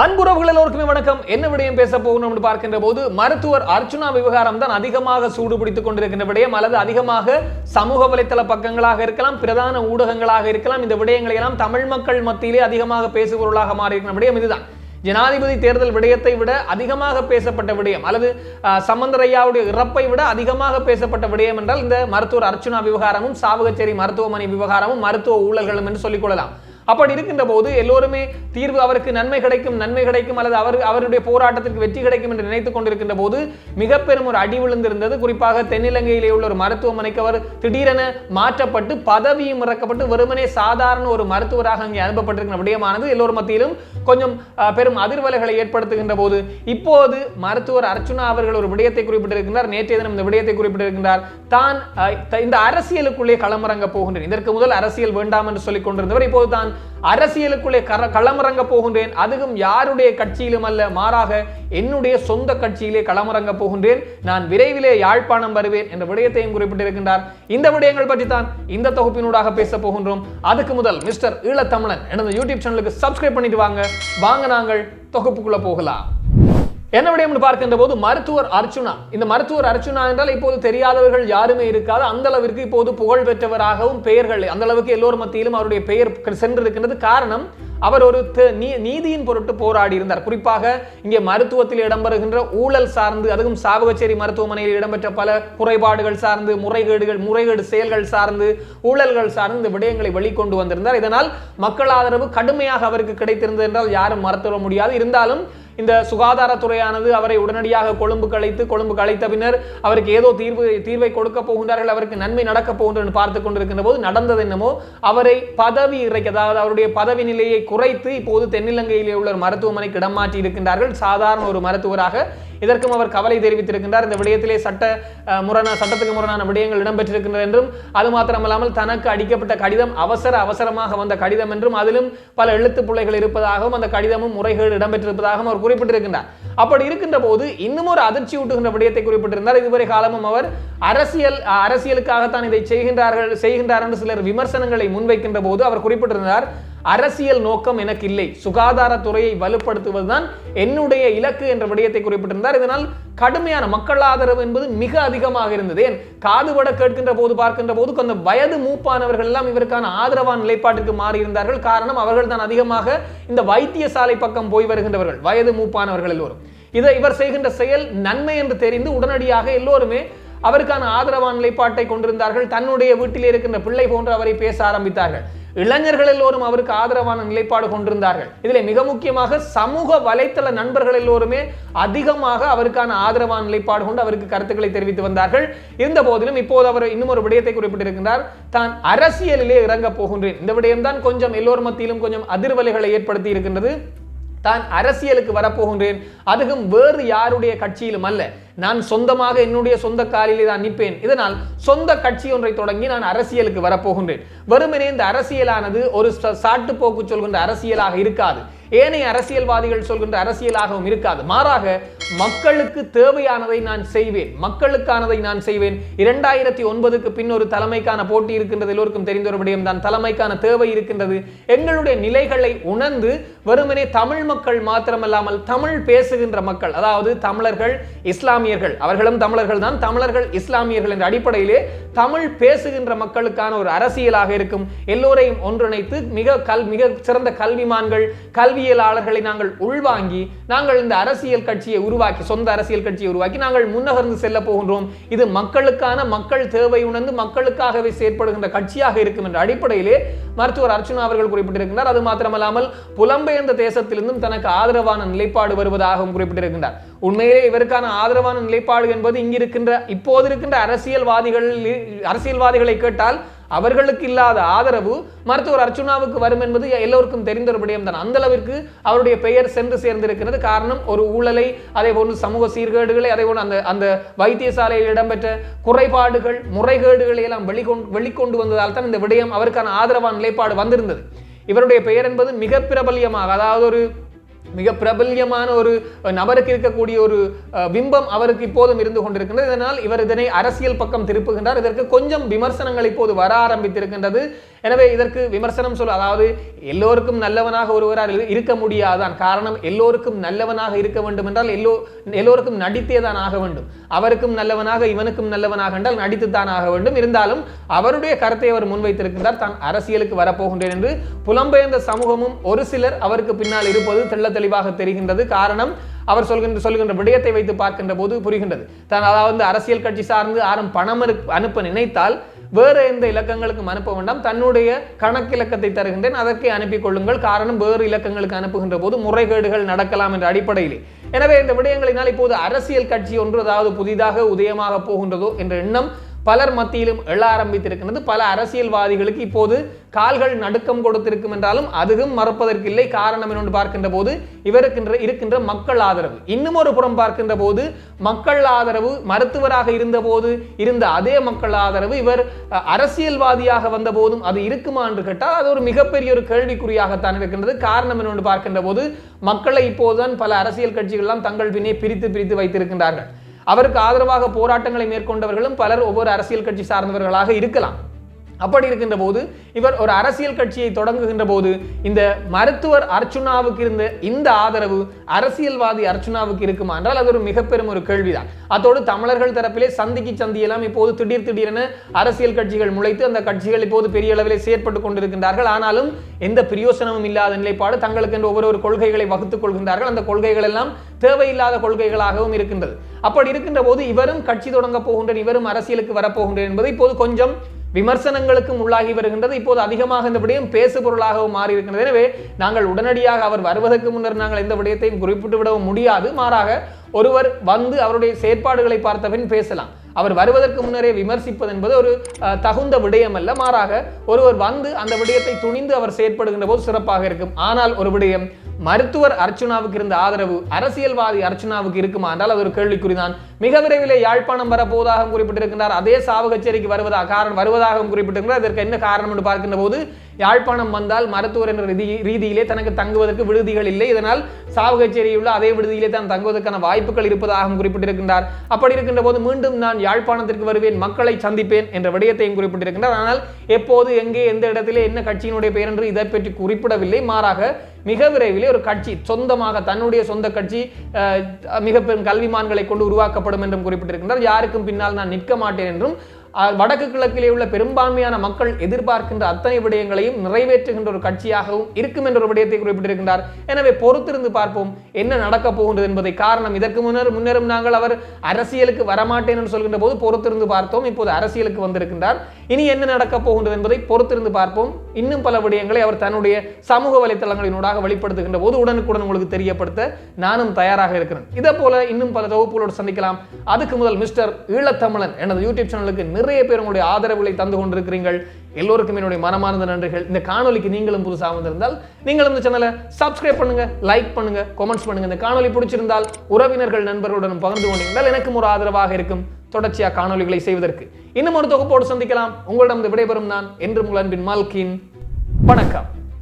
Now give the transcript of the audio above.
அன்புறவுகள் எல்லோருக்குமே வணக்கம். என்ன விடயம் பேச போகணும் பார்க்கின்ற போது மருத்துவர் அர்ச்சுனா விவகாரம் தான் அதிகமாக சூடுபிடித்துக் கொண்டிருக்கின்ற விடயம் அல்லது அதிகமாக சமூக வலைத்தள பக்கங்களாக இருக்கலாம் பிரதான ஊடகங்களாக இருக்கலாம் இந்த விடயங்களை எல்லாம் தமிழ் மக்கள் மத்தியிலே அதிகமாக பேசுபொருளாக மாறியிருக்கிற விடயம் இதுதான். ஜனாதிபதி தேர்தல் விடயத்தை விட அதிகமாக பேசப்பட்ட விடயம் அல்லது சமந்தரையாவுடைய சம்பந்தரையாவுடைய இறப்பை விட அதிகமாக பேசப்பட்ட விடயம் என்றால் இந்த மருத்துவர் அர்ச்சுனா விவகாரமும் சாவகச்சேரி மருத்துவமனை விவகாரமும் மருத்துவ ஊழல்களும் என்று சொல்லிக் கொள்ளலாம். அப்படி இருக்கின்ற போது எல்லோருமே தீர்வு அவருக்கு நன்மை கிடைக்கும் நன்மை கிடைக்கும் அல்லது அவர் அவருடைய போராட்டத்திற்கு வெற்றி கிடைக்கும் என்று நினைத்துக் கொண்டிருக்கின்ற போது மிக பெரும் ஒரு அடி விழுந்திருந்தது. குறிப்பாக தென்னிலங்கையிலே உள்ள ஒரு மருத்துவமனைக்கு அவர் திடீரென மாற்றப்பட்டு பதவியும் இறக்கப்பட்டு வெறுமனே சாதாரண ஒரு மருத்துவராக அங்கே அனுப்பப்பட்டிருக்கிற விடயமானது எல்லோரும் மத்தியிலும் கொஞ்சம் பெரும் அதிர்வலைகளை ஏற்படுத்துகின்ற போது இப்போது மருத்துவர் அர்ச்சுனா அவர்கள் ஒரு விடயத்தை குறிப்பிட்டிருக்கின்றார். நேற்றைய தினம் இந்த விடயத்தை குறிப்பிட்டிருக்கின்றார். தான் இந்த அரசியலுக்குள்ளே களமிறங்க போகின்றேன் இதற்கு முதல் அரசியல் வேண்டாம் என்று சொல்லிக் கொண்டிருந்தவர். இப்போது தான் அரசியலுக்குள்ளே கர களமிறங்க போகின்றேன். அதுவும் யாருடைய கட்சியிலும் அல்ல. மாறாக என்னுடைய சொந்த கட்சியிலே களமிறங்க போகின்றேன். நான் விரைவிலே யாழ்ப்பாணம் வருவேன் என்ற விடயத்தையும் குறிப்பிட்டிருக்கின்றார். இந்த விடயங்கள் பற்றி தான் இந்த தொகுப்பினூடாக பேச போகின்றோம். அதுக்கு முதல் மிஸ்டர் ஈழத்தமிழன் எனது யூடியூப் சேனலுக்கு சப்ஸ்கிரைப் பண்ணிட்டு வாங்க. வாங்க நாங்கள் தொகுப்புக்குள்ள போகலாம். என்ன விடயம்னு பார்க்கின்ற போது மருத்துவர் அர்ச்சுனா இந்த மருத்துவர் அர்ச்சுனா என்றால் இப்போது தெரியாதவர்கள் யாருமே இருக்காது. அந்த அளவிற்கு இப்போது புகழ் பெற்றவராகவும் பெயர்கள் அந்த அளவுக்கு எல்லோர் மத்தியிலும் அவருடைய பெயர் சென்றிருக்கின்றது. காரணம் அவர் ஒரு நீ- நீதியின் பொருட்டு போராடி இருந்தார் குறிப்பாக இங்கே மருத்துவத்தில் இடம்பெறுகின்ற ஊழல் சார்ந்து அதுவும் சாவகச்சேரி மருத்துவமனையில் இடம்பெற்ற பல குறைபாடுகள் சார்ந்து முறைகேடுகள் முறைகேடு செயல்கள் சார்ந்து ஊழல்கள் சார்ந்து இந்த விடயங்களை வெளிக்கொண்டு வந்திருந்தார். இதனால் மக்கள் ஆதரவு கடுமையாக அவருக்கு கிடைத்திருந்தது என்றால் யாரும் மறுத்துவிட முடியாது. இருந்தாலும் இந்த சுகாதாரத்துறையானது அவரை உடனடியாக கொழும்புக்கு அழைத்து கொழும்புக்கு அழைத்த பின்னர் அவருக்கு ஏதோ தீர்வு தீர்வை கொடுக்க போகின்றார்கள் அவருக்கு நன்மை நடக்க போகின்றன பார்த்து கொண்டிருக்கின்ற போது நடந்தது என்னமோ அவரை பதவி இறைக்க அதாவது அவருடைய பதவி நிலையை குறைத்து இப்போது தென்னிலங்கையிலே உள்ள ஒரு மருத்துவமனைக்கு இடம் மாற்றி இருக்கின்றார்கள். சாதாரண ஒரு மருத்துவராக இதற்கும் அவர் கவலை தெரிவித்திருக்கின்றார். இந்த விடயத்திலே சட்ட முரண சட்டத்துக்கு முரணான விடயங்கள் இடம்பெற்றிருக்கின்றன என்றும் அது மாத்திரமல்லாமல் தனக்கு அடிக்கப்பட்ட கடிதம் அவசர அவசரமாக வந்த கடிதம் என்றும் அதிலும் பல எழுத்து பிள்ளைகள் இருப்பதாகவும் அந்த கடிதமும் முறைகேடு இடம்பெற்றிருப்பதாகவும் அவர் குறிப்பிட்டிருக்கின்றார். அப்படி இருக்கின்ற போது இன்னும் ஒரு அதிர்ச்சி ஊட்டுகின்ற விடயத்தை குறிப்பிட்டிருந்தார். இதுவரை காலமும் அவர் அரசியல் அஹ், அரசியலுக்காகத்தான் இதை செய்கின்றார்கள் செய்கின்றார் என்று சிலர் விமர்சனங்களை முன்வைக்கின்ற போது அவர் குறிப்பிட்டிருந்தார். அரசியல் நோக்கம் எனக்கு இல்லை சுகாதாரத்துறையை வலுப்படுத்துவதுதான் என்னுடைய இலக்கு என்ற விடயத்தை குறிப்பிட்டிருந்தார். இதனால் கடுமையான மக்கள் ஆதரவு என்பது மிக அதிகமாக இருந்தது. ஏன்? காதுபட கேட்கின்ற போது பார்க்கின்ற போது கொஞ்சம் வயது மூப்பானவர்கள் எல்லாம் இவருக்கான ஆதரவான நிலைப்பாட்டிற்கு மாறி இருந்தார்கள் காரணம் அவர்கள் தான் அதிகமாக இந்த வைத்தியசாலை பக்கம் போய் வருகின்றவர்கள். வயது மூப்பானவர்கள் எல்லோரும். இதை இவர் செய்கின்ற செயல் நன்மை என்று தெரிந்து உடனடியாக எல்லோருமே அவருக்கான ஆதரவான நிலைப்பாட்டை கொண்டிருந்தார்கள். தன்னுடைய வீட்டில் இருக்கின்ற பிள்ளை போன்று அவரை பேச ஆரம்பித்தார்கள். இளைஞர்கள் எல்லோரும் அவருக்கு ஆதரவான நிலைப்பாடு கொண்டிருந்தார்கள். இதில் மிக முக்கியமாக சமூக வலைத்தள நண்பர்கள் எல்லோருமே அதிகமாக அவருக்கான ஆதரவான நிலைப்பாடு கொண்டு அவருக்கு கருத்துக்களை தெரிவித்து வந்தார்கள். இருந்த போதிலும் இப்போது அவர் இன்னும் ஒரு விடயத்தை குறிப்பிட்டிருக்கின்றார். தான் அரசியலிலே இறங்க போகின்றேன். இந்த விடயம்தான் கொஞ்சம் எல்லோர் மத்தியிலும் கொஞ்சம் அதிர்வலைகளை ஏற்படுத்தி இருக்கின்றது. தான் அரசியலுக்கு வரப்போகின்றேன். அதுவும் வேறு யாருடைய கட்சியிலும் அல்ல. நான் சொந்தமாக என்னுடைய சொந்த காலிலே தான் நிற்பேன். இதனால் சொந்த கட்சி ஒன்றை தொடங்கி நான் அரசியலுக்கு வரப்போகின்றேன். வெறுமனே இந்த அரசியலானது ஒரு ச- சாட்டுப்போக்கு சொல்கின்ற அரசியலாக இருக்காது. ஏனைய அரசியல்வாதிகள் சொல்கின்ற அரசியலாகவும் இருக்காது. மாறாக மக்களுக்கு தேவையானதை நான் செய்வேன். மக்களுக்கானதை நான் செய்வேன். இரண்டாயிரத்தி ஒன்பதுக்கு பின் ஒரு தலைமைக்கான போட்டி இருக்கின்றது எல்லோருக்கும் தெரிந்த ஒரு விடயம் தான். தலைமைக்கான தேவை இருக்கின்றது எங்களுடைய நிலைகளை உணர்ந்து வெறுமனே தமிழ் மக்கள் மாத்திரமல்லாமல் தமிழ் பேசுகின்ற மக்கள் அதாவது தமிழர்கள் இஸ்லாமியர்கள். அவர்களும் தமிழர்கள் தான். தமிழர்கள் இஸ்லாமியர்கள் என்ற அடிப்படையிலே தமிழ் பேசுகின்ற மக்களுக்கான ஒரு அரசியலாக இருக்கும். எல்லோரையும் ஒன்றிணைத்து மிக கல் மிக சிறந்த கல்விமான்கள் கல்வி அறிவியலாளர்களை நாங்கள் உள்வாங்கி நாங்கள் இந்த அரசியல் கட்சியை உருவாக்கி சொந்த அரசியல் கட்சியை உருவாக்கி நாங்கள் முன்னகர்ந்து செல்ல போகின்றோம். இது மக்களுக்கான மக்கள் தேவை உணர்ந்து மக்களுக்காகவே செயற்படுகின்ற கட்சியாக இருக்கும் என்ற அடிப்படையிலே மருத்துவர் அர்ச்சுனா அவர்கள் குறிப்பிட்டிருக்கின்றார். அது மாத்திரமல்லாமல் புலம்பெயர்ந்த தேசத்திலிருந்தும் தனக்கு ஆதரவான நிலைப்பாடு வருவதாகவும் குறிப்பிட்டிருக்கின்றார். உண்மையிலே இவருக்கான ஆதரவான நிலைப்பாடு என்பது இங்கிருக்கின்ற இப்போது இருக்கின்ற அரசியல்வாதிகள் அரசியல்வாதிகளை கேட்டால் அவர்களுக்கு இல்லாத ஆதரவு மருத்துவர் அர்ச்சுனாவுக்கு வரும் என்பது எல்லோருக்கும் தெரிந்த ஒரு விடயம் தான் அந்த அளவிற்கு அவருடைய பெயர் சென்று சேர்ந்திருக்கிறது. காரணம் ஒரு ஊழலை அதே போன்று சமூக சீர்கேடுகளை அதே போன்று அந்த அந்த வைத்தியசாலையில் இடம்பெற்ற குறைபாடுகள் முறைகேடுகளை எல்லாம் வெளிக்கொண்டு வெளிக்கொண்டு வந்ததால் தான் இந்த விடயம் அவருக்கான ஆதரவான நிலைப்பாடு வந்திருந்தது. இவருடைய பெயர் என்பது மிக பிரபல்யமாக அதாவது ஒரு மிக பிரபல்யமான ஒரு நபருக்கு இருக்கக்கூடிய ஒரு பிம்பம் அவருக்கு இப்போதும் இருந்து கொண்டிருக்கின்றது. இதனால் இவர் இதனை அரசியல் பக்கம் திருப்புகின்றார். இதற்கு கொஞ்சம் விமர்சனங்கள் இப்போது வர ஆரம்பித்திருக்கின்றது. எனவே இதற்கு விமர்சனம் சொல்ல அதாவது எல்லோருக்கும் நல்லவனாக ஒருவரால் இருக்க முடியாதான். காரணம் எல்லோருக்கும் நல்லவனாக இருக்க வேண்டும் என்றால் எல்லோ எல்லோருக்கும் நடித்தே தான் ஆக வேண்டும். அவருக்கும் நல்லவனாக இவனுக்கும் நல்லவனாக என்றால் நடித்து தான் ஆக வேண்டும். இருந்தாலும் அவருடைய கருத்தை அவர் முன்வைத்திருக்கின்றார். தான் அரசியலுக்கு வரப்போகின்றேன் என்று புலம்பெயர்ந்த சமூகமும் ஒரு சிலர் அவருக்கு பின்னால் இருப்பது தெள்ள தெளிவாக தெரிகின்றது. காரணம் அவர் சொல்கின்ற சொல்கின்ற விடயத்தை வைத்து பார்க்கின்ற போது புரிகின்றது. தான் அதாவது அரசியல் கட்சி சார்ந்து யாரும் பணம் அனுப்ப நினைத்தால் வேறு எந்த இலக்கங்களுக்கும் அனுப்ப வேண்டாம். தன்னுடைய கணக்கிலக்கத்தை தருகின்றேன். அதற்கே அனுப்பிக் கொள்ளுங்கள். காரணம் வேறு இலக்கங்களுக்கு அனுப்புகின்ற போது முறைகேடுகள் நடக்கலாம் என்ற அடிப்படையிலே. எனவே இந்த விடயங்களினால் இப்போது அரசியல் கட்சி ஒன்று அதாவது புதிதாக உதயமாக போகின்றதோ என்ற எண்ணம் பலர் மத்தியிலும் எழ ஆரம்பித்திருக்கிறது பல அரசியல்வாதிகளுக்கு இப்போது கால்கள் நடுக்கம் கொடுத்திருக்கும் என்றாலும் அதுவும் மறப்பதற்கில்லை. காரணம் என்னொன்று பார்க்கின்ற போது இவருக்கின்ற இருக்கின்ற மக்கள் ஆதரவு. இன்னும் ஒரு புறம் பார்க்கின்ற போது மக்கள் ஆதரவு மருத்துவராக இருந்தபோது இருந்த அதே மக்கள் ஆதரவு இவர் அரசியல்வாதியாக வந்த போதும் அது இருக்குமா என்று கேட்டால் அது ஒரு மிகப்பெரிய ஒரு கேள்விக்குறியாகத்தான் இருக்கின்றது. காரணம் என்னொன்று பார்க்கின்ற போது மக்களை இப்போதுதான் பல அரசியல் கட்சிகள்லாம் தங்கள் பின்னே பிரித்து பிரித்து வைத்திருக்கின்றார்கள். அவருக்கு ஆதரவாக போராட்டங்களை மேற்கொண்டவர்களும் பலர் ஒவ்வொரு அரசியல் கட்சி சார்ந்தவர்களாக இருக்கலாம். அப்படி இருக்கின்ற போது இவர் ஒரு அரசியல் கட்சியை தொடங்குகின்ற போது இந்த மருத்துவர் அர்ச்சுனாவுக்கு இருந்த இந்த ஆதரவு அரசியல்வாதி அர்ச்சுனாவுக்கு இருக்குமா என்றால் அது ஒரு மிகப்பெரும் ஒரு கேள்விதான். அதோடு தமிழர்கள் தரப்பிலே சந்திக்கு சந்தியெல்லாம் இப்போது திடீர் திடீரென அரசியல் கட்சிகள் முளைத்து அந்த கட்சிகள் இப்போது பெரிய அளவிலே செயற்பட்டு கொண்டிருக்கின்றார்கள். ஆனாலும் எந்த பிரயோசனமும் இல்லாத நிலைப்பாடு தங்களுக்கு என்று ஒவ்வொரு கொள்கைகளை வகுத்துக் கொள்கின்றார்கள். அந்த கொள்கைகள் எல்லாம் தேவையில்லாத கொள்கைகளாகவும் இருக்கின்றது. அப்படி இருக்கின்ற போது இவரும் கட்சி தொடங்க போகின்றேன் இவரும் அரசியலுக்கு வரப்போகின்றேன் என்பது இப்போது கொஞ்சம் விமர்சனங்களுக்கும் உள்ளாகி வருகின்றது. இப்போது அதிகமாக இந்த விடயம் பேசு பொருளாகவும் மாறி இருக்கின்றது எனவே நாங்கள் உடனடியாக அவர் வருவதற்கு முன்னர் நாங்கள் எந்த விடயத்தையும் குறிப்பிட்டு விடவும் முடியாது. மாறாக ஒருவர் வந்து அவருடைய செயற்பாடுகளை பார்த்தபின் பேசலாம். அவர் வருவதற்கு முன்னரே விமர்சிப்பது என்பது ஒரு தகுந்த விடயம் அல்ல மாறாக ஒருவர் வந்து அந்த விடயத்தை துணிந்து அவர் செயற்படுகின்ற போது சிறப்பாக இருக்கும். ஆனால் ஒரு விடயம் மருத்துவர் அர்ச்சுனாவுக்கு இருந்த ஆதரவு அரசியல்வாதி அர்ச்சுனாவுக்கு இருக்குமா? என்றால் அது ஒரு கேள்விக்குறிதான். மிக விரைவிலே யாழ்ப்பாணம் வரப்போவதாக குறிப்பிட்டிருக்கின்றார். அதே சாவகச்சேரிக்கு வருவதாக காரணம் வருவதாகவும் குறிப்பிட்டிருக்கிறார் இதற்கு என்ன காரணம் என்று பார்க்கின்ற போது யாழ்ப்பாணம் வந்தால் மருத்துவர் என்ற ரீதி ரீதியிலே தனக்கு தங்குவதற்கு விடுதிகள் இல்லை. இதனால் சாவகச்சேரியில் உள்ள அதே விடுதியிலே தான் தங்குவதற்கான வாய்ப்புகள் இருப்பதாகவும் குறிப்பிட்டிருக்கின்றார். அப்படி இருக்கின்ற போது மீண்டும் நான் யாழ்ப்பாணத்திற்கு வருவேன் மக்களை சந்திப்பேன் என்ற விடயத்தையும் குறிப்பிட்டிருக்கின்றார். ஆனால் எப்போது எங்கே எந்த இடத்திலே என்ன கட்சியினுடைய பெயர் என்று இதை பற்றி குறிப்பிடவில்லை. மாறாக மிக விரைவிலே ஒரு கட்சி சொந்தமாக தன்னுடைய சொந்த கட்சி அஹ், மிக பெரும் கல்விமான்களை கொண்டு உருவாக்கப்படும் என்றும் குறிப்பிட்டிருக்கின்றார். யாருக்கும் பின்னால் நான் நிற்க மாட்டேன் என்றும் வடக்கு கிழக்கிலே உள்ள பெரும்பான்மையான மக்கள் எதிர்பார்க்கின்ற அத்தனை விடயங்களையும் நிறைவேற்றுகின்ற ஒரு கட்சியாகவும் இருக்கும் என்ற ஒரு விடயத்தை குறிப்பிட்டிருக்கின்றார். எனவே பொறுத்திருந்து பார்ப்போம் என்ன நடக்கப் போகின்றது என்பதை. காரணம் இதற்கு முன்னர் முன்னரும் நாங்கள் அவர் அரசியலுக்கு வரமாட்டேன் என்று சொல்கின்ற போது பொறுத்திருந்து பார்த்தோம். இப்போது அரசியலுக்கு வந்திருக்கின்றார். இனி என்ன நடக்கப் போகின்றது என்பதை பொறுத்திருந்து பார்ப்போம். இன்னும் பல விடயங்களை அவர் தன்னுடைய சமூக வலைத்தளங்களினூடாக வெளிப்படுத்துகின்ற போது உடனுக்குடன் உங்களுக்கு தெரியப்படுத்த நானும் தயாராக இருக்கிறேன். இதே போல இன்னும் பல தொகுப்புகளோடு சந்திக்கலாம். அதுக்கு முதல் மிஸ்டர் ஈழத்தமிழன் எனது யூடியூப் சேனலுக்கு நிறைய பேர் உங்களுடைய ஆதரவுகளை தந்து கொண்டிருக்கிறீர்கள். எல்லோருக்கும் என்னுடைய மனமார்ந்த நன்றிகள். இந்த காணொலிக்கு நீங்களும் புதுசாக வந்திருந்தால் நீங்களும் இந்த சேனலை சப்ஸ்கிரைப் பண்ணுங்க லைக் பண்ணுங்க கமெண்ட்ஸ் பண்ணுங்க. இந்த காணொலி பிடிச்சிருந்தால் உறவினர்கள் நண்பர்களுடன் பகிர்ந்து கொண்டிருந்தால் எனக்கும் ஒரு ஆதரவாக இருக்கும். தொடர்ச்சியாக காணொலிகளை செய்வதற்கு. இன்னும் ஒரு தொகுப்போடு சந்திக்கலாம். உங்களிடம் விடைபெறும் நான் என்று உங்கள் அன்பின் மால்கின். வணக்கம்.